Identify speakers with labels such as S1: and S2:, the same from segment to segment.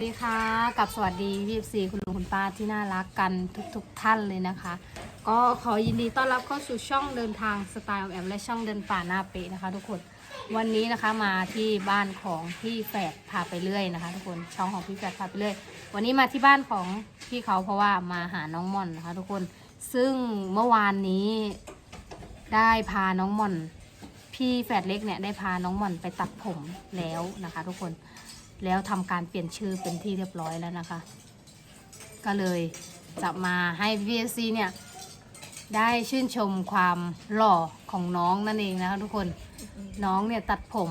S1: สวัสดีค่ะกับสวัสดีพี่ซีคุณลุงคุณป้าที่น่ารักกันทุกๆทท่านเลยนะคะ ก็ขอยินดีต้อนรับเข้าสู่ช่องเดินทางสไตล์แอมและช่องเดินป่าหน้าเป๊ะนะคะ ทุกคนวันนี้นะคะมาที่บ้านของพี่แฝดพาไปเรื่อยนะคะ ทุกคนช่องของพี่แฝดพาไปเรื่อยวันนี้มาที่บ้านของพี่เขาเพราะว่ามาหาน้องม่อนนะคะ ทุกคนซึ่งเมื่อวานนี้ได้พาน้องม่อน พี่แฝดเล็กเนี่ยได้พาน้องม่อนไปตัดผมแล้วนะคะ ทุกคน แล้วทำการเปลี่ยนชื่อเป็นที่เรียบร้อยแล้วนะคะ ก็เลยจะมาให้ VSC เนี่ยได้ชื่นชมความหล่อของน้องนั่นเองนะคะทุกคนน้องเนี่ยตัดผม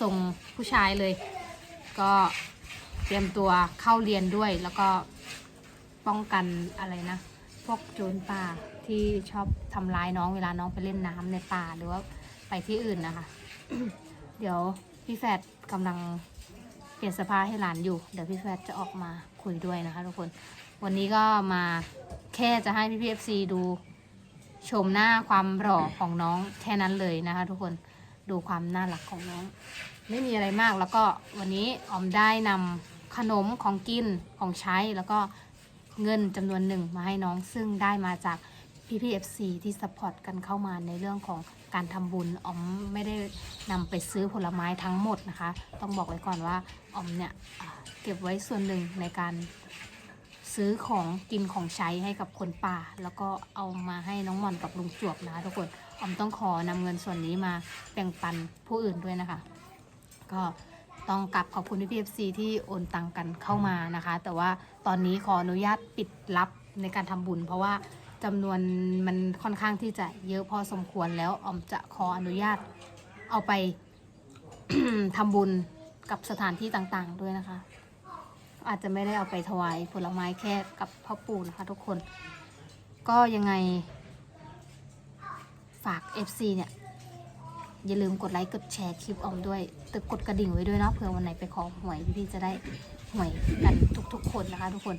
S1: ทรงผู้ชายเลย ก็เตรียมตัวเข้าเรียนด้วย แล้วก็ป้องกันอะไรนะ พวกโจรป่าที่ชอบทำร้ายน้องเวลาน้องไปเล่นน้ำในป่าหรือว่าไปที่อื่นนะคะ เดี๋ยวพี่แฟดกำลัง เปลี่ยนเสอผ้าให้หลานอยู่ เดี๋ยวพี่แฟดจะออกมาคุยด้วยนะคะทุกคน วันนี้ก็มาแค่จะให้พี่พีเอฟซีดูชมหน้าความหล่อของน้องแค่นั้นเลยนะคะ ทุกคนดูความน่ารักของน้อง ไม่มีอะไรมากแล้วก็วันนี้ออมได้นำขนมของกินของใช้แล้วก็เงินจำนวนหนึ่งมาให้น้องซึ่งได้มาจาก PPFC ที่สปอร์ตกันเข้ามาในเรื่องของการทำบุญออมไม่ได้นำไปซื้อผลไม้ทั้งหมดนะคะ ต้องบอกไว้ก่อนว่าออมเนี่ยเก็บไว้ส่วนหนึ่งในการซื้อของกินของใช้ให้กับคนป่า แล้วก็เอามาให้น้องหม่อนกับลุงจวบนะคะทุกคนออมต้องขอนำเงินส่วนนี้มาแบ่งปันผู้อื่นด้วยนะคะ ก็ต้องกลับขอบคุณพี่เอฟซีที่โอนตังกันเข้ามานะคะ แต่ว่าตอนนี้ขออนุญาตปิดรับในการทำบุญ เพราะว่า จำนวนมันค่อนข้างที่จะเยอะพอสมควรแล้วออมจะขออนุญาตเอาไป ทำบุญกับสถานที่ต่างๆด้วยนะคะ อาจจะไม่ได้เอาไปถวายผลไม้แค่กับพ่อปู่นะคะทุกคน ก็ยังไง ฝาก FC เนี่ย อย่าลืมกดไลค์กดแชร์คลิปออมด้วยตึกกดกระดิ่งไว้ด้วยเนาะเผื่อวันไหนไปขอหวยพี่ๆจะได้หวยกันทุกๆคนนะคะ ทุกคน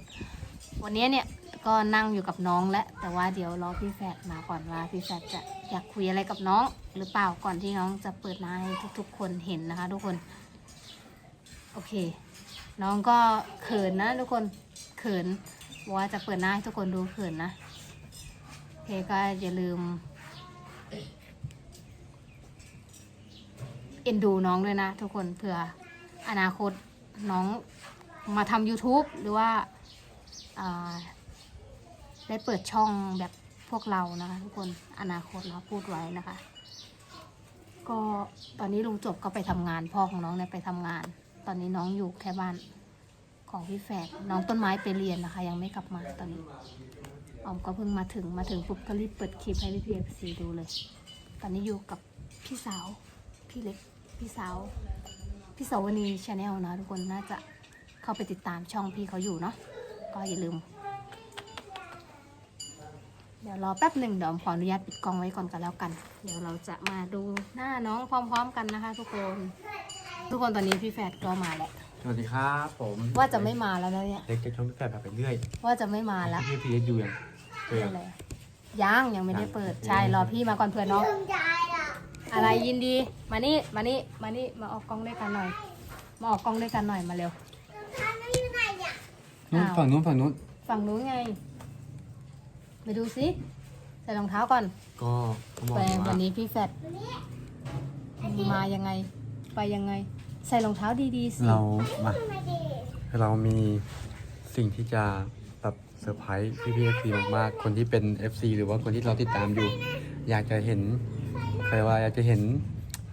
S1: วันนี้เนี่ย ก็นั่งอยู่กับน้องและ แต่ว่าเดี๋ยวรอพี่แฟดมาก่อนว่าพี่แฟดจะอยากคุยอะไรกับน้อง หรือเปล่าก่อนที่น้องจะเปิดหน้าให้ทุกๆ คนเห็นนะคะ ทุกคน โอเค น้องก็เขินนะ ทุกคนเขินว่าจะเปิดหน้าให้ทุกคนดูเขินนะโอเคก็อย่าลืมเอ็นดูน้องด้วยนะ ทุกคนเผื่ออนาคตน้องมาทำ YouTube หรือว่า ได้เปิดช่องแบบพวกเรานะคะ ทุกคนอนาคตเราพูดไว้นะคะ ก็ตอนนี้ลุงจบก็ไปทำงานพ่อของน้องเนี่ยไปทำงาน ตอนนี้น้องอยู่แค่บ้านของพี่แฝดน้องต้นไม้ไปเรียนนะคะ ยังไม่กลับมาตอนนี้ออมก็เพิ่งมาถึงมาถึงปุ๊บก็รีบเปิดคลิปให้พี่พีเอฟซีดูเลย ตอนนี้อยู่กับพี่สาว พี่เล็ก พี่สาว พี่สาวนีชาแนลนะทุกคนน่าจะเข้าไปติดตามช่องพี่เขาอยู่เนาะก็อย่าลืม ดี๋ยวรอแป๊บหนึ่งเดี๋ยวผมขออนุญาตปิดกล้องไว้ก่อนกันแล้วกัน เดี๋ยวเราจะมาดูหน้าน้องพร้อม ๆ กันนะคะ ทุกคน ทุกคนตอนนี้พี่แฟดก็มาแล้ว
S2: สวัสดีครับผม
S1: ว่าจะไม่มาแล้วนะเนี่ย
S2: เล็กจะช่องพี่แฝดพาไปเรื่อย
S1: ว่าจะไม่มาแล้ว
S2: พี่พีเอสยูยังเปิด
S1: อะไรยังยังไม่ได้เปิด
S2: ยัง
S1: ใช่รอพี่มาก่อนเผื่อน้องอะไรยินดี มานี่มานี่มานี่มาออกกล้องด้วยกันหน่อย มาออกกล้องด้วยกันหน่อยมาเร็ว
S2: นู้น
S1: อ้าว
S2: ฝั่งนู้นฝั่งนู้น
S1: ฝั่งนู้นไง ไปดูสิใส่รองเท้าก่อน
S2: ก็เขาบอก
S1: แต่
S2: ว่า
S1: วันนี้พี่แฟดมายังไง ไปยังไง ใส่รองเท้าดีๆสิ
S2: เรามา เรามีสิ่งที่จะแบบเซอร์ไพรส์พี่พีเอฟซีมากๆ คนที่เป็น FC หรือว่าคนที่เราติดตามอยู่ อยากจะเห็นใครว่าอยากจะเห็น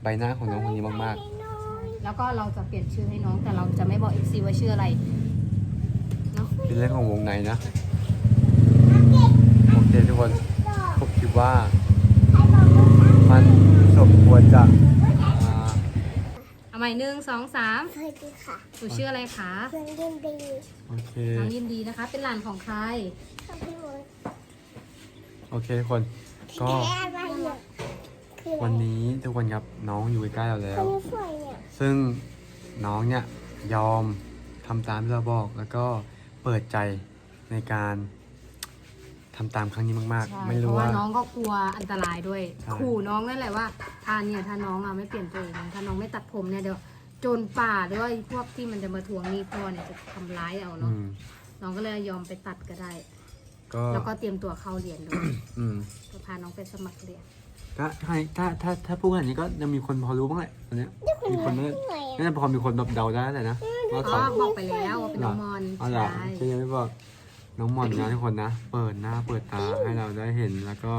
S2: ใบหน้าของน้องคนนี้มาก
S1: แล้วก็เราจะเปลี่ยนชื่อให้น้องแต่เราจะไม่บอกเอฟซีว่าชื่ออะไรเนาะ
S2: ๆ เป็นเรื่องของวงในนะ โอเคทุกคนผมคิดว่า มันสมควรจะอ่า
S1: เอาใหม่หนึ่งสองสาม
S3: สวัสดีค่ะ
S1: หนูชื่ออะไรคะ
S3: เพื่อนยินดี
S2: โอเค
S1: น้องยินดีนะคะ เป็นหลานของใคร
S3: ค่ะพี่มด
S2: โอเคทุกคนก็
S3: แค่อะไรเนี่ยคืออะไร
S2: วันนี้ทุกคนครับน้องอยู่ใกล้ๆเราแล้
S3: ค
S2: ว
S3: นสวยเนี่ย
S2: ซึ่งน้องเนี่ยยอมทำตามที่เราบอกแล้วก็เปิดใจในการ ทำตามครั้งนี้มาก
S1: ใช่
S2: ๆ ไม่
S1: เพ
S2: รู้
S1: ราะว่า
S2: ว่า
S1: น้องก็กลัวอันตรายด้วย
S2: ใช่
S1: ขู่น้องนั่นแหละว่าถ้าเนี่ยถ้าน้องอะไม่เปลี่ยนตัวเองถ้าน้องไม่ตัดผมเนี่ยเดี๋ยวโจรป่าหรือว่าพวกที่มันจะมาทวงหนี้พ่อเนี่ยจะทำร้ายเอา
S2: อื
S1: เนาะ
S2: ม
S1: น้องก็เลยยอมไปตัดก็ได้
S2: ก็
S1: แล้วก็เตรียมตัวเข้าเรียนด้วย
S2: อืม
S1: ก็พาน้องไปสมัครเรียน
S2: ถ้าถ้าถ้าถ้าถ้าพูดขนาดนี้ก็ยังมีคนพอรู้บ้างแหละตอนเนี้ยมีคนน่า
S3: หน่อย
S2: น่าจะพอมีคนแบบเดาได้แต่นะว่า
S1: อ๋
S2: เขา
S1: อบอกไปแล้วว่าเป็นน้องมอน
S2: อ๋อเหรอ
S1: ใช่
S2: ใช่ยังไม่บอก น้องหมอนนะทุกคนนะ เปิดหน้าเปิดตาให้เราได้เห็นแล้วก็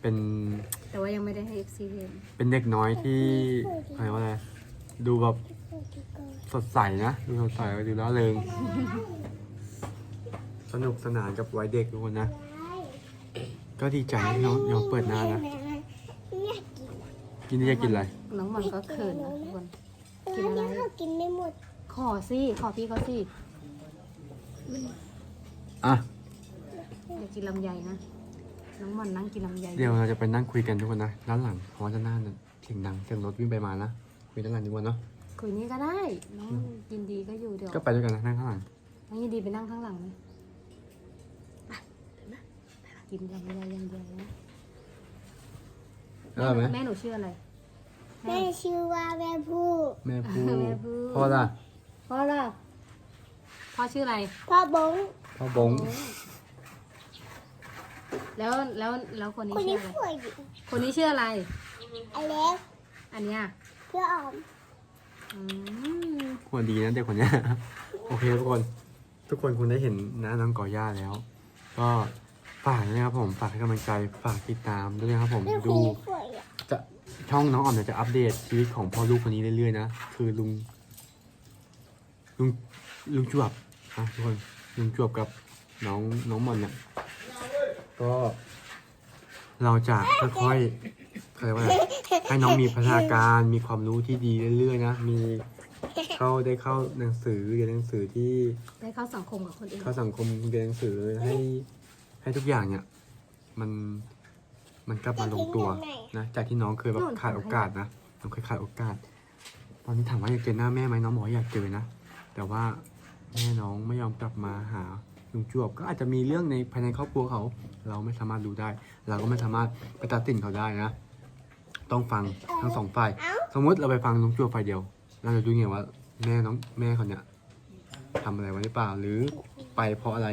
S2: เป็น
S1: แต่ว่ายังไม่ได้ให้ FC เห็น
S2: เป็นเด็กน้อยที่อะไรว่าอะไรดูแบบสดใสนะดูสดใสดูร่าเริง สนุกสนานกับวัยเด็กทุกคนนะ ก็ดีใจที่น้องน้องเปิดหน้านะ กินได้จะกินอะไร
S1: น้องมอนก็เขินนะทุกคน กิ
S3: กิ
S1: น
S3: น
S1: อะไร
S3: อะไรเขากินไม่หมด
S1: ขอสิ ขอพี่เขาสิ
S2: อะ
S1: อยากกินลำไยนะน้องมอนนั่งกินลำไย
S2: เดี๋ยวเราจะไปนั่งคุยกันทุกคนนะด้านหลังเพราะว่าด้านหน้าเนี่ยเสียงดังเสียงรถวิ่งไปมานะคุยด้านหลังดีกว่าเนาะ
S1: คุยนี่ก็ได้ น้องยินดีก็อยู่เดี๋ยว
S2: ก็ไปด้วยกันนะนั่งข้างหลัง
S1: น้องยินดีไปนั่งข้างหลังไหมไปนะกินลำไยอย่างเดียวนะ
S2: ได้ไหม
S1: แม่หนูชื่ออะไร
S3: แม่ชื่อว่าแม่ผู้
S2: แม่พู
S1: แม่พู
S2: พ่อล่ะ
S1: พ่อล่ะพ่อชื่ออะไร
S3: พ่อบง
S2: พ่อบง
S1: แล้วแล้วแล้วคนนี้
S3: คน
S1: ชื่
S3: นี้
S1: ออะไร
S3: ป่วยอยู่
S1: คนนี้ชื่ออะไร
S3: อเล็ก
S1: อันเนี้ย
S3: เพื่อออม
S1: อืม
S2: ควรดีนะเด็กคนเนี้ย โอเคทุกคน ทุกคนคงได้เห็นหน้าน้องก่อย่าแล้ว ก็ฝากนะครับผม ฝากให้กำลังใจ ฝากติดตามด้วยนะครับผม
S3: เรื่องคน
S2: ดู
S3: นี้ป่วยอะ
S2: จะช่องน้องอ่อมเนี่ยจะอัปเดตชีวิตของพ่อลูกคนนี้เรื่อยๆนะ คือลุงลุงลุงจวบนะทุกคน ลุงจวบกับน้องน้องมอนเนี่ยก็เราจะค่อยๆเขาเรียกว่าอะไรให้น้องมีพัฒนาการมีความรู้ที่ดีเรื่อยๆนะมีเข้าได้เข้าหนังสือเรียนหนังสือที่
S1: ได้เข้าสังคมกับคนอื่น
S2: เข้าสังคมเรียนหนังสือให้ให้ทุกอย่างเนี่ย มันมันกลับมาลงตัวนะจากที่น้องเคยแบบขาดโอกาสนะน้องเคยขาดโอกาส ตอนนี้ถามว่าอยากเจอหน้าแม่ไหมน้องบอกว่าอยากเจอนะแต่ว่า แม่น้องไม่ยอมกลับมาหาลุงจวบก็อาจจะมีเรื่องในภายในครอบครัวเขา เราไม่สามารถรู้ได้ เราก็ไม่สามารถไปตัดสินเขาได้นะ ต้องฟังทั้งสองฝ่ายสมมติเราไปฟังลุงจวบฝ่ายเดียวเราจะรู้ไงว่าแม่น้องแม่เขาเนี่ยทำอะไรไว้หรือเปล่าหรือไปเพราะอะไร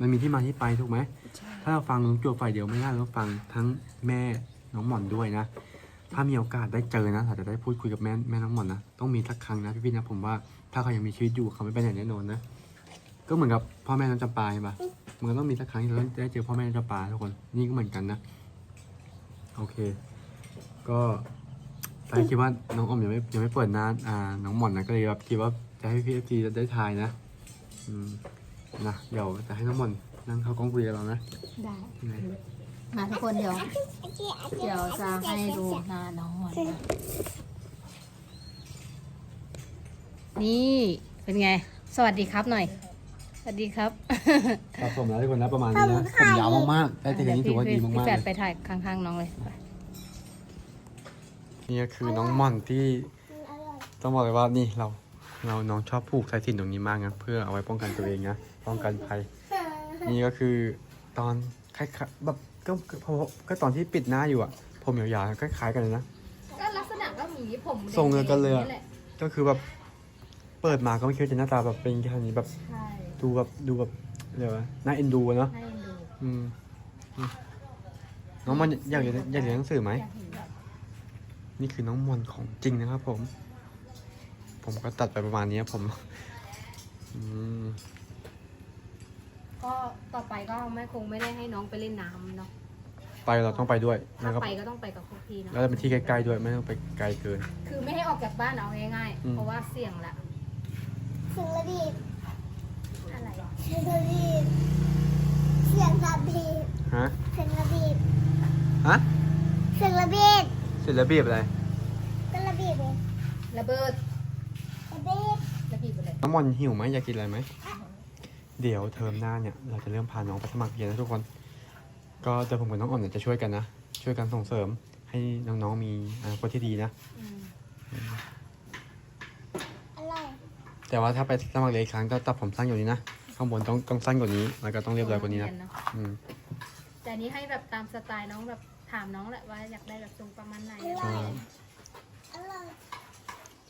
S2: มันมีที่มาที่ไปถูกไหมถ้าเราฟังลุงจวบฝ่ายเดียวไม่ได้เราฟังทั้งแม่น้องหม่อนด้วยนะถ้ามีโอกาสได้เจอนะอาจจะได้พูดคุยกับแม่แม่น้องหม่อนนะต้องมีสักครั้งนะพี่ๆนะผมว่า ถ้าเขายังมีชีวิตอยู่เขาไม่ไปไหนแน่นอนนะ ก็เหมือนกับพ่อแม่น้องจำปาใช่ปะมันก็ต้องมีสักครั้งที่เราได้เจอพ่อแม่น้องจำปาทุกคน นี่ก็เหมือนกันนะ โอเค ก็ตอนนคิดว่าน้องออมยังไม่ยังไม่เปิดหน้าอ่า น้องหม่อนนะก็เลยแบบคิดว่าจะให้พี่เอฟซีได้ทายนะ อืม นะเดี๋ยวจะให้น้องหม่อนนั่งเข้ากล้องคุยกับเรานะ
S1: ได้
S2: ยังไง
S1: มาทุกคนเดี๋ยว เดี๋ยวจะให้ดูหน้าน้องมอนนะ นี่เป็นไง สวัสดีครับหน่อย สวัสดีครับ
S2: ครับผมแล้วทุกคนนะประมาณนี้นะผมยาวมากๆได้แต่อย่างนี้ถือว่าดี
S1: พี่
S2: มากๆ
S1: แฟ
S2: เล
S1: ด
S2: ย
S1: ไปถ่ายข้างๆน้องเลยไป
S2: นี่ก็คือน้องม่อนที่ต้องบอกเลยว่านี่เราเราน้องชอบผูกสายสิญจนตรงนี้มากนะเพื่อเอาไว้ป้องกันตัวเองนะป้องกันภัยนี่ก็คือตอนคล้ายๆแบบก็ก็พอก็ตอนที่ปิดหน้าอยู่อะผมยาวๆก็คล้ายกันเลยนะ
S1: ก็ลักษณะก็มีผม
S2: ทรงเดียวกันเลยอะ
S1: แห
S2: ก็คือแบบ เปิดมาก็ไม่คิดว่าจะหน้าตาแบบเป็นแค่นี้แบบ
S1: ใช่
S2: ดูแบบดูแบบเรียกว่าน่าเอ็นดูอะเนาะ
S1: ให้ดู
S2: อืมอืมน้องมันอยากเรียนอยากเรียนหนังสือไหม
S1: อยากเห็นแบบ
S2: นี่คือน้องมอนของจริงนะครับผม ผมก็ตัดไปประมาณนี้ครับผม อืม
S1: ก็ต่อไปก็แม่คงไม่ได้ให้น้องไปเล่นน้ำเนาะ
S2: ไปเราต้องไปด้วย
S1: ถ้า
S2: แล้วก็
S1: ไปก็ต้องไปกับพวกพี่เนาะ
S2: แล้วเป็นที่ใกล้ๆด้วยไม่ต้องไปไกลเกิน
S1: คือไม่ให้ออกจากบ้านเอาง่าย
S2: อื
S1: ๆ
S2: ม
S1: เพราะว่าเสี่ยงละ
S3: เสียงระบีบ
S1: อะไรอะ
S3: เสียงระบีบเสียงระบีบ
S2: ฮะ
S3: เสียงระบีบ
S2: ฮะ
S3: เสียงระบีบ
S2: เสร็จแล้วบีบอะไร
S3: ก็ระบีบเลย
S1: ระเบิด
S3: ระบีบ
S1: ระบีบไปเลย
S2: น้องมอนหิวไหมอยากกินอะไรไหม เดี๋ยวเทอมหน้าเนี่ยเราจะเริ่มพาน้องไปสมัครเรียนนะทุกคน ก็เดี๋ยวผมกับน้องอ่อนเนี่ยจะช่วยกันนะ ช่วยกันส่งเสริมให้น้องๆมีอนาคตที่ดีนะ
S1: อืม
S3: อะไร
S2: แต่ว่าถ้าไปสมัครเรียนอีกครั้งก็ตัดผมสั้นกว่านี้นะ ข้างบนต้องต้องสั้นกว่านี้ แล้วก็ต้องเรียบร้อยกว่านี้นะ
S1: เรียเอื
S2: ม
S1: แต่อันนี้ให้แบบตามสไตล์น้องแบบถามน้องแหละว่าอยากได้แบบทรงประมาณไหน
S2: ใช่
S3: อะไร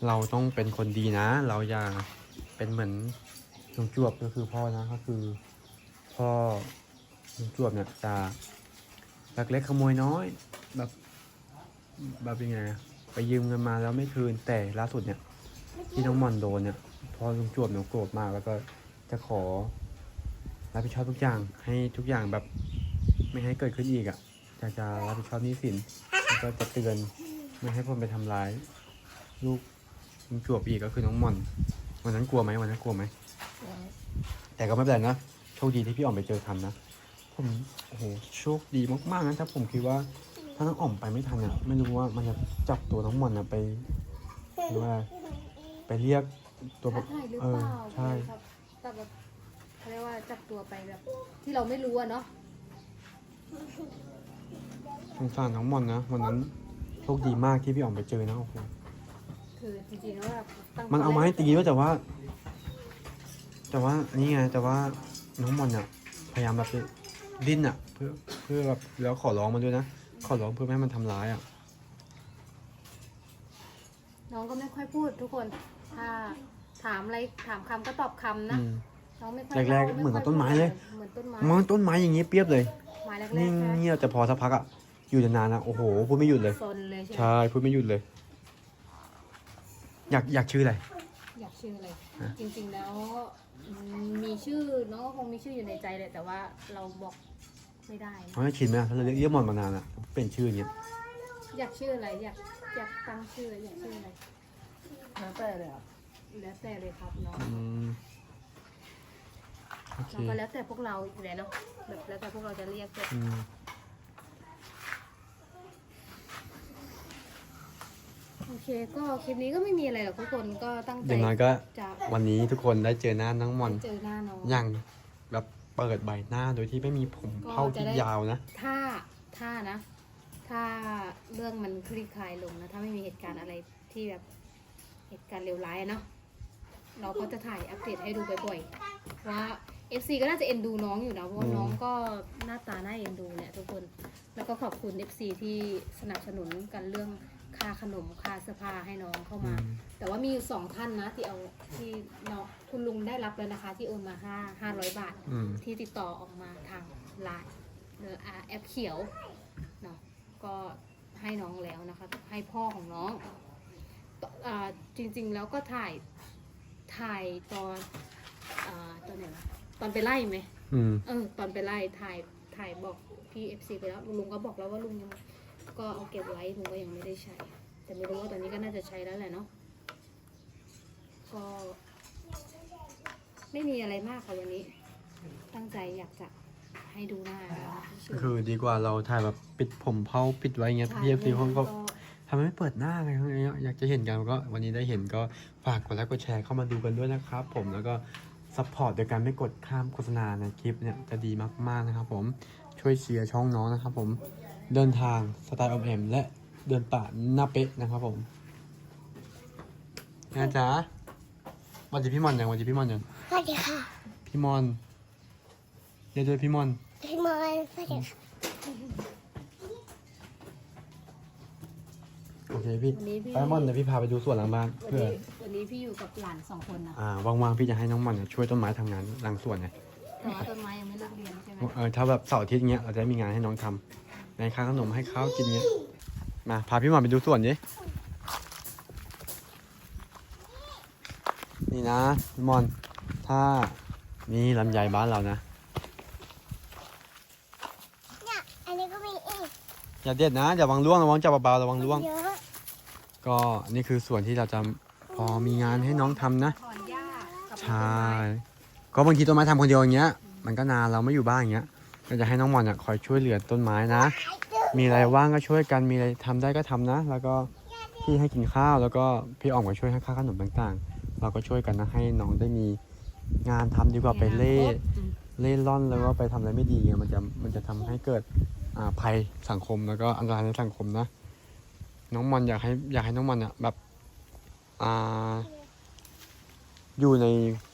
S2: เราต้องเป็นคนดีนะ เราอย่าเป็นเหมือนลุงจวบก็คือพ่อนะก็คือ พ่อลุงจวบเนี่ยจะลักเล็กขโมยน้อย แบบแบบยังไงอะไปยืมเงินมาแล้วไม่คืนแต่ล่าสุดเนี่ย ที่น้องมอนโดนเนี่ย พ่อลุงจวบเนี่ยโกรธมากแล้วก็จะขอรับผิดชอบทุกอย่างให้ทุกอย่างแบบไม่ให้เกิดขึ้นอีกอะ่ะจะจะรับผิดชอบหนี้สินแล้วก็จะเตือนไม่ให้คนไปทำร้าย ลูกลุงจวบอีกก็คือน้องมอน วันนั้นกลัวไหมวันนั้นกลัวไหมแต่ก็ไม่เป็นไรนะโชคดีที่พี่อ่อมไปเจอทันนะผมโอ้โหโชคดีมากๆนะถ้าผมคิดว่าถ้าน้องอ่อมไปไม่ทันอะไม่รู้ว่ามันจะจับตัวน้องมอนอะไปหรือว่าไปเรียก ตัว
S1: ท้าทายหรือ
S2: เอ
S1: เป
S2: อ
S1: ล่า
S2: ใช่
S1: ครับแต่แบบเขาเรียกว่าจับตัวไปแบบ ที่เราไม่รู้อะเนาะ
S2: สงสารน้องมอนนะวันนั้นโชคดีมากที่พี่อ่อมไปเจอนะโอ้โห
S1: คือจริงๆแล้วแบบตั้ง
S2: มันเอามาให้ตีด้วยแต่ว่า แต่ว่านี่ไงแต่ว่าน้องมอนเนี่ยพยายามแบบดิ้นอะเพื่อเพื่อแบบแล้วขอร้องมันด้วยนะขอร้องเพื่อไม่ให้มันทำร้ายอะ
S1: น้องก็ไม่ค่อยพูดทุกคนถ้า ถามอะไรถามคำก็ตอบคำนะ
S2: อืม
S1: น้องไม่ค่อย
S2: แรกๆ
S1: ล่า
S2: เหมือนกับ
S1: ไค่
S2: ต้นไม้เลย
S1: เหมือนต้นไม้
S2: มันต้นไม้อย่างงี้เปรียบเลย
S1: ไม้แรก
S2: นิ่ง
S1: ๆนะ
S2: เงียบแต่พอสักพักอะอยู่นานๆนะโอ้โหพูดไม่หยุดเลย
S1: ซนเลยใช่ไหม
S2: ใช่พูดไม่หยุดเลย อยากอยากชื่ออะไร
S1: อยากชื่ออะไร
S2: ฮะ
S1: จริงๆแล้วอืมมีชื่อน้องก็คงมีชื่ออยู่ในใจเลยแต่ว่าเราบอกไม่ได้นะ
S2: เขาจะชินไหมถ้าเราเรียกเรียกมอนมานานอะเป็นชื่ออย่างเงี้ย
S1: อยากชื่ออะไรอยากอยากตั้งชื่ออยากชื่ออะไร
S4: แล้วแต่เลยอะ
S1: แล้วแต่เลยครับน้อง
S2: อืมโอเค
S1: เราก็แล้วแต่พวกเราอยู่แล้วเนาะแบบแล้วแต่พวกเราจะเรียกด้วย
S2: อืม
S1: โอเค ก็คลิปนี้ก็ไม่มีอะไรหรอกทุกคนก็ตั้งใจ
S2: อย่างน้อยก็
S1: จะ
S2: วันนี้ทุกคนได้เจอหน้าน้องมอน
S1: เจอหน้าน้อง
S2: อย่างแบบเปิดใบหน้าโดยที่ไม่มีผมเผาที่ยาวนะ
S1: ถ้าถ้านะ ถ้าเรื่องมันคลี่คลายลงนะ ถ้าไม่มีเหตุการณ์อะไรที่แบบเหตุการณ์เลวร้ายอะเนาะ เราก็จะถ่ายอัปเดตให้ดูบ่อยๆว่า FC ก็น่าจะเอ็นดูน้องอยู่นะเพราะว่า
S2: อืม
S1: น้องก็หน้าตาน่าเอ็นดูเนี่ยทุกคนแล้วก็ขอบคุณ FC ที่สนับสนุนกันเรื่องค่าขนมค่าเสื้อผ้าให้น้องเข้ามา แต่ว่ามีอยู่สองท่านนะที่เอาที่น้องคุณลุงได้รับแล้วนะคะ ที่โอนมาห้าห้าร้อยบาท
S2: อืม
S1: ที่ติดต่อออกมาทางไลน์หรืออ่าแอปเขียวเนาะก็ให้น้องแล้วนะคะ ให้พ่อของน้องตอ่าจริงๆแล้วก็ถ่าย ถ่ายตอนอาตอนไหนวะตอนไปไล่ไหม
S2: อืม
S1: เออ ตอนไปไล่ถ่ายถ่ายบอกพี่เอฟซีไปแล้วลุงก็บอกแล้วว่าลุงยังก็เอาเก็บไว้ลุงก็ยังไม่ได้ใช้ แต่ไม่รู้ว่าตอนนี้ก็น่าจะใช้แล้วแหละเนาะก็ไม่มีอะไรมากค่ะวันนี้ ตั้งใจอยากจะให้ดูหน้าแล้วเฉยๆ
S2: คือดีกว่าเราถ่ายแบบปิดผมเผาปิดไว้เงี้ย
S1: ใช่
S2: พี่เอฟซีเขาก็
S1: ก็
S2: ทำไมไม่เปิดหน้ากันอะไรเงี้ยอยากจะเห็นกันก็วันนี้ได้เห็นก็ฝากกดไลค์กดแชร์เข้ามาดูกันด้วยนะครับผมแล้วก็ซัพพอร์ตโดยการไม่กดข้ามโฆษณาในคลิปเนี่ยจะดีมากๆนะครับผมช่วยเชียร์ช่องน้องนะครับผมเดินทางสไตล์ออมแอมและเดินป่าหน้าเป๊ะนะครับผมนะจ๊ะวันดีพี่มอนยังวันดีพี่มอนยัง
S3: สวัสดีค่ะ
S2: พี่มอนเรียกด้วยพี่มอน
S3: พี่มอนสวัสดีค่ะ
S2: โอเคพี่
S1: วันนี้พี่
S2: ไปมอนเดี๋ยวพี่พาไปดูสวนหลังบ้าน
S1: วัน
S2: เพื่อ
S1: นี้วันนี้พี่อยู่กับหลานสองคนนะ
S2: อ่าว่างๆพี่จะให้น้องมอนเนี่ยช่วยต้นไม้ทำงานหลังสวนไง
S1: แต่ว่าต้นไม้ยังไม่เลิกเรียนใช่ไหม
S2: เออถ้าแบบเสาร์อาทิตย์เงี้ยเราจะได้มีงานให้น้องทำในค่าขนมให้ข้าวกินเงี้ยมาพาพี่มอนไปดูสวนดินี่นะพี่มอนถ้านี่ลำไยบ้านเรานะ
S3: เนี่ยอันนี้ก็มีอีก
S2: อย่าเด็ดนะอย่าวังล่วงระวังจับเบาๆระวังล่วง
S3: เยอะ
S2: ก็นี่คือส่วนที่เราจะพอมีงานให้น้องทำนะ
S1: ถอนหญ้ากับ
S2: ใช่ ก็บางทีต้นไม้ทำคนเดียวอย่างเงี้ย มันก็นานเราไม่อยู่บ้านอย่างเงี้ย ก็จะให้น้องมอนอะคอยช่วยเหลือต้นไม้นะ มีอะไรว่างก็ช่วยกัน มีอะไรทำได้ก็ทำนะ แล้วก็พี่ให้กินข้าว แล้วก็พี่อ่อมก็ช่วยให้ค่าขนมต่างๆ เราก็ช่วยกันนะให้น้องได้มีงานทำดีกว่าไปเล่
S1: อืม
S2: เล่ร่อนแล้วก็ไปทำอะไรไม่ดีเงี้ยมันจะมันจะทำให้เกิดอ่า ภัยสังคมแล้วก็อันตรายในสังคมนะ น้องมอนอยากให้อยากให้น้องมอนอะแบบอ่าอยู่ใน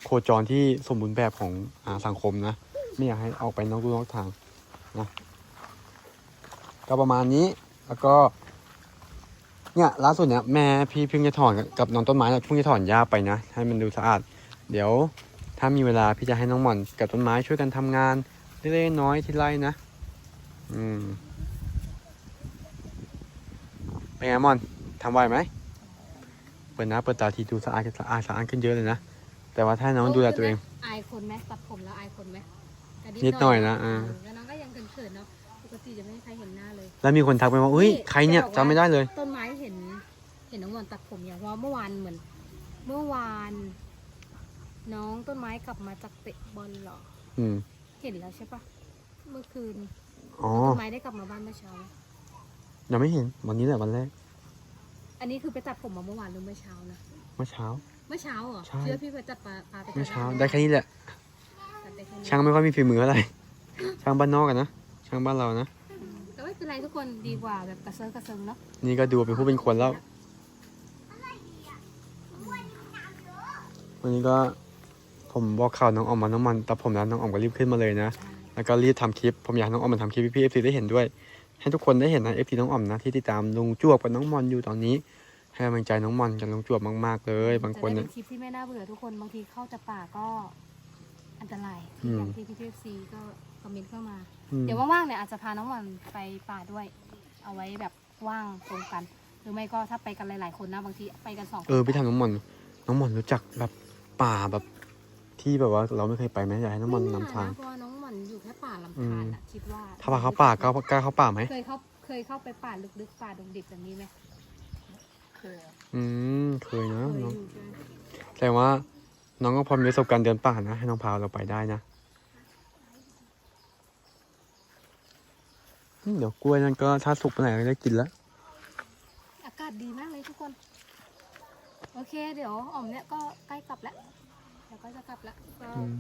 S2: โคจรที่สมบูรณ์แบบของอาสังคมนะ ไม่อยากให้ออกไปนอกลู่นอกทางนะก็ประมาณนี้แล้วก็เนี่ยล่าสุดเนี่ยแม่พี่เพิ่งจะถอนกับน้องต้นไม้เนี่ยเพิ่งจะถอนหญ้าไปนะ ให้มันดูสะอาด เดี๋ยวถ้ามีเวลาพี่จะให้น้องหม่อนกับต้นไม้ช่วยกันทำงานเล็กๆน้อยที่ไร่นะ อืมเป็นไงหม่อนทำไหวไหมเปิดหน้าเปิดตาทีดูสะอาดสะอาดสะอาดขึ้นเยอะเลยนะ แต่ว่าถ้าน้องดูแลตัวเอง
S1: อายคนไหมตัดผมแล้วอายคนไหมก็
S2: นิดหน่อยนะอ่า
S1: แล้วน้องก็ยังเขินๆเนาะปกติจะไม่มีใครเห็นหน้าเลย
S2: แล้วมีคนทักไปว่าอุ้ยใครเนี่ยจำไม่ได้เลย
S1: ต้นไม้เห็น เห็นน้องหมอนตัดผมอย่างเพราะว่าเมื่อวานเหมือน เมื่อวาน น้องต้นไม้กลับมาจากเตะบอลเหรอ
S2: อืม
S1: เห็นแล้วใช่ปะเมื่อคืน
S2: อ๋อ
S1: ต้นไม้ได้กลับมาบ้านเมื่อเช้าไหม
S2: ยังไม่เห็น วันนี้แหละวันแรก
S1: อันนี้คือไปตัดผมมาเมื่อวานหรือเมื่อเช้านะ
S2: เมื่อเช้า
S1: เมื่อเช้าเหรอ
S2: ใช่
S1: เชื่อพี่ไปตัดปลาปลาไปตัด
S2: เมื่อเช้า
S1: ห
S2: ได้แค่นี้แหละ
S1: ตัดได้แค่นี้
S2: ช่างไม่ค่อยมีฝีมือเท่าไหร่ช่างบ้านนอกกันนะ ช่างบ้านเรานะ
S1: แต่ไม่เป็นไรทุกคนดีกว่าแบบกระเซิร์กระเซิงเนาะ
S2: นี่ก็ดูเป็นผู้เป็นคนแล้ว วันนี้ก็ผมบอกข่าวน้องออมมาน้องมันแต่ผมแล้วน้องออมก็รีบขึ้นมาเลยนะ แล้วก็รีบทำคลิป ผมอยากให้น้องออมมาทำคลิปพี่เอฟซีได้เห็นด้วย ให้ทุกคนได้เห็นนะเอฟซีน้องออมนะที่ติดตามลุงจวบกับน้องมอนอยู่ตอนนี้ ให้กำลังใจน้องมอนกับลุงจวบมากๆเลย บางคน
S1: จะได้
S2: เนี่ย
S1: เป็นคลิปที่ไม่น่าเบื่อทุกคนบางทีเข้าจะป่าก็อันตราย
S2: อืม
S1: อย่างที่พี่พีเอฟซีก็คอมเมนต์เข้ามา
S2: อืม
S1: เดี๋ยวว่างๆเนี่ยอาจจะพาน้องหมันไปป่าด้วย เอาไว้แบบว่างตรงกัน หรือไม่ก็ถ้าไปกันหลายๆคนนะบางทีไปกันสองคน
S2: เออพี่ถามน้องมอนน้องมอนรู้จักแบบป่าแบบที่แบบว่าเราไม่เคยไปไหมอยากให้น้องมอนนำทาง
S1: ไเพราะว่าน้อง ลำ
S2: อื
S1: ธาร
S2: ม
S1: อะคิดว่า
S2: ถ้าพาเข้าป่าก็กล้าเข้าป่าไหม
S1: เคยเข้าเคยเข้าไปป่าลึกๆป่าดงดิบแบบนี้ไหม
S4: เคยอะ
S2: อืมเคยนะ
S1: เคย
S2: น้อง
S1: อยู่ใช่ไหม
S2: แต่ว่า น้องก็พอมีประสบการณ์เดินป่านะให้น้องพาเราไปได้นะอืมเดี๋ยวกล้วยนั่นก็ถ้าสุกไปไหนก็ได้กินแล้ว
S1: อากาศดีมากเลยทุกคน โอเค เดี๋ยวอ๋อมเนี่ยก็ใกล้กลับแล้วเดี๋ยวก็จะกลับแล้วก็
S2: อืม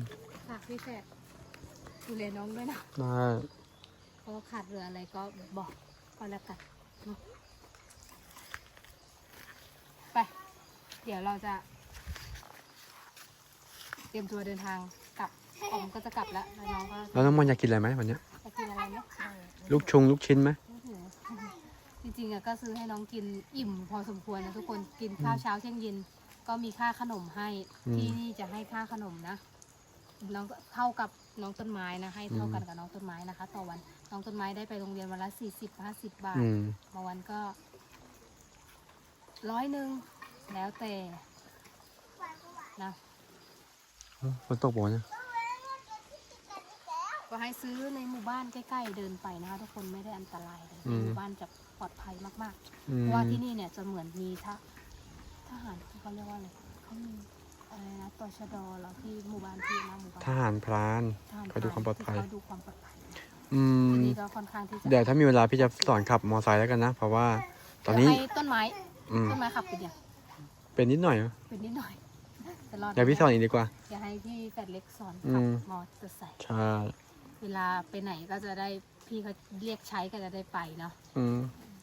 S1: ฝากพี่แฝด ดูแลน้องด้วยนะ
S2: ได้
S1: เพราะว่าขาดเรืออะไรก็บอกก็แล้วกันเนอะไป เดี๋ยวเราจะ เตรียมตัวเดินทางกลับออมก็จะกลับแล้วแล้วน้องก็
S2: แล้วน้องมอนอยากกินอะไรไหมวันเนี้ย
S1: จะกินอะไรเนาะ
S2: ลูกชงลูกชิ้นไหม
S1: โอ้โหจริงๆอะก็ซื้อให้น้องกินอิ่มพอสมควรนะทุกคนกินข้าวเช้าเที่ยงเย็น ก็มีค่าขนมให้ที่นี่จะให้ค่าขนมนะน้องก็เท่ากับ น้องต้นไม้นะให้เท่ากันกับน้องต้นไม้นะคะ ต่อวันน้องต้นไม้ได้ไปโรงเรียนวันละสี่สิบห้าสิบบาท
S2: อืม
S1: บางวันก็ร้อยหนึ่งแล้วแต่นะ
S2: ฝนตกบ่เนี่ย
S1: ก็ให้ซื้อในหมู่บ้านใกล้ๆเดินไปนะคะทุกคนไม่ได้อันตรายเลยในหมู่บ้านจะปลอดภัยมากๆ
S2: อื
S1: เพ
S2: ม
S1: ราะว่าที่นี่เนี่ยจะเหมือนมีทหทหารเขาเรียกว่าอะไรเขามี อะไรนะตชดเหราที่หมู่บ้านที่นะหมู่บ้าน
S2: ทหารพราน
S1: ทหาร
S2: คอยดูความปลอดภัย
S1: ที่เขาดูความปลอดภัย
S2: อืม
S1: อันนี้ก็ค่อนข้างที่จะ
S2: เดี๋ยวถ้ามีเวลาพี่จะสอนขับมอไซค์แล้วกันนะ เพราะว่าตอนนี้
S1: เดี๋ยวให้ต้นไม้
S2: อืม
S1: ต้นไม้ขับไปเดียว
S2: เป็นนิดหน่อยนะ
S1: เป็นนิดหน่อยแต่รอด
S2: เดี๋ยวพี่สอนอีกดีกว่า
S1: อย่าให้พี่แฟดเล็กสอน
S2: อื
S1: ขับ
S2: ม
S1: มอเตอร์ไซค์
S2: ใช่
S1: เวลาไปไหนก็จะได้พี่เขาเรียกใช้ก็จะได้ไปเนาะ
S2: อืม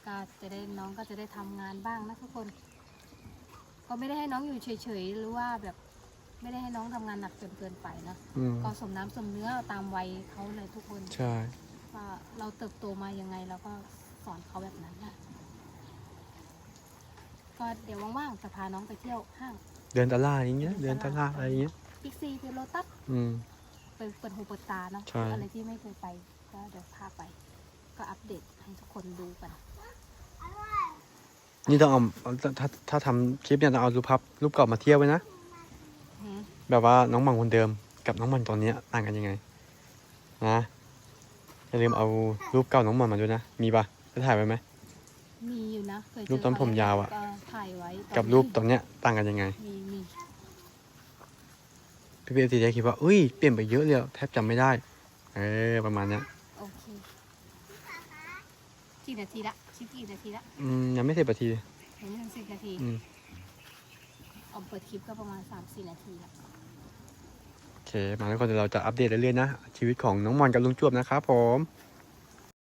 S1: ก็จะได้น้องก็จะได้ทำงานบ้างนะทุกคน ก็ไม่ได้ให้น้องอยู่เฉยๆหรือว่าแบบไม่ได้ให้น้องทำงานหนักจนเกินไปนะ
S2: อืม
S1: ก็สมน้ำสมเนื้อตามวัยเขาเลยทุกคน
S2: ใช่
S1: ว่าเราเติบโตมายังไงเราก็สอนเขาแบบนั้นนะก็เดี๋ยวว่างๆจะพาน้องไปเที่ยวห้าง
S2: เดินตลาดอย่างเงี้ย เดินตลาดอะไรอย่างเงี้ย
S1: บิ๊กซีเปโลตัส
S2: อืม
S1: ไปเปิดหูเปิดตาเนาะ
S2: ใช่
S1: อะไรที่ไม่เคยไปก็เดี๋ยวพาไป ก็อัปเดตให้ทุกคนดูกัน
S2: นี่ต้องเอาถ้าถ้าทำคลิปเนี่ยต้องเอารูปภาพรูปเก่ามาเทียบไว้นะ
S1: อืม
S2: แบบว่าน้องหมังคนเดิมกับน้องหมันตอนเนี้ยต่างกันยังไง นะอย่าลืมเอารูปเก่าน้องหมันมาด้วยนะมีปะจะถ่ายไว้ไหม
S1: มีอยู่นะเคยเจ
S2: รูปตอนผมยาวอะ
S1: ก็ถ่ายไว้ตอน
S2: กับ
S1: นี้
S2: รูปตอนเนี้ยต่างกันยังไง
S1: มีมี
S2: พี่พี่ตีจะคิดว่าอุ้ยเปลี่ยนไปเยอะเลยอะแทบจำไม่ได้ เออประมาณเนี้ย
S1: โอเคกี่นาทีละ ชิปกี่นาทีละ
S2: อืมยังไม่เสร็จนาที
S1: เห็นไม่ถึงสิบนาที
S2: อืม
S1: ออมเปิดคลิปก็ประมาณสามสี่นาทีละ
S2: โอเค มาทุกคนเดี๋ยวเราจะอัปเดตเรื่อยๆนะ ชีวิตของน้องมอนกับลุงจวบนะครับผม